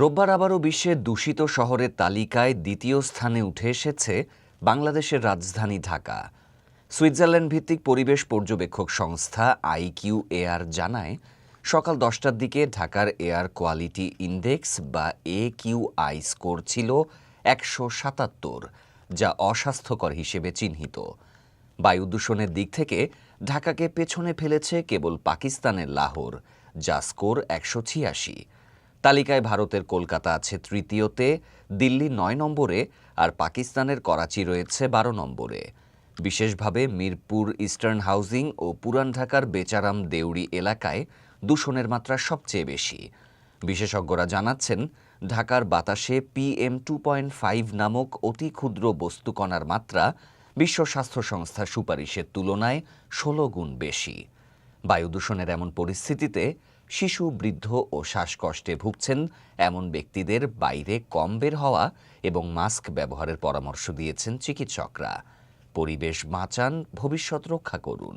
রোববার আবারও বিশ্বের দূষিত শহরের তালিকায় দ্বিতীয় স্থানে উঠে এসেছে বাংলাদেশের রাজধানী ঢাকা। সুইজারল্যান্ড ভিত্তিক পরিবেশ পর্যবেক্ষক সংস্থা আইকিউ এয়ার জানায়, সকাল দশটার দিকে ঢাকার এয়ার কোয়ালিটি ইন্ডেক্স বা এ কিউ আই স্কোর ছিল একশো সাতাত্তর, যা অস্বাস্থ্যকর হিসেবে চিহ্নিত। বায়ু দূষণের দিক থেকে ঢাকাকে পেছনে ফেলেছে কেবল পাকিস্তানের লাহোর, যা স্কোর একশো ছিয়াশি। তালিকায় ভারতের কলকাতা আছে তৃতীয়তে, দিল্লি নয় নম্বরে, আর পাকিস্তানের করাচি রয়েছে বারো নম্বরে। বিশেষভাবে মিরপুর ইস্টার্ন হাউজিং ও পুরান ঢাকার বেচারাম দেউড়ি এলাকায় দূষণের মাত্রা সবচেয়ে বেশি। বিশেষজ্ঞরা জানাচ্ছেন, ঢাকার বাতাসে পিএম টু পয়েন্ট ফাইভ নামক অতি ক্ষুদ্র বস্তুকণার মাত্রা বিশ্ব স্বাস্থ্য সংস্থার সুপারিশের তুলনায় ষোলো গুণ বেশি। বায়ু দূষণের এমন পরিস্থিতিতে শিশু, বৃদ্ধ ও শ্বাসকষ্টে ভুগছেন এমন ব্যক্তিদের বাইরে কম বের হওয়া এবং মাস্ক ব্যবহারের পরামর্শ দিয়েছেন চিকিৎসকরা। পরিবেশ বাঁচান, ভবিষ্যৎ রক্ষা করুন।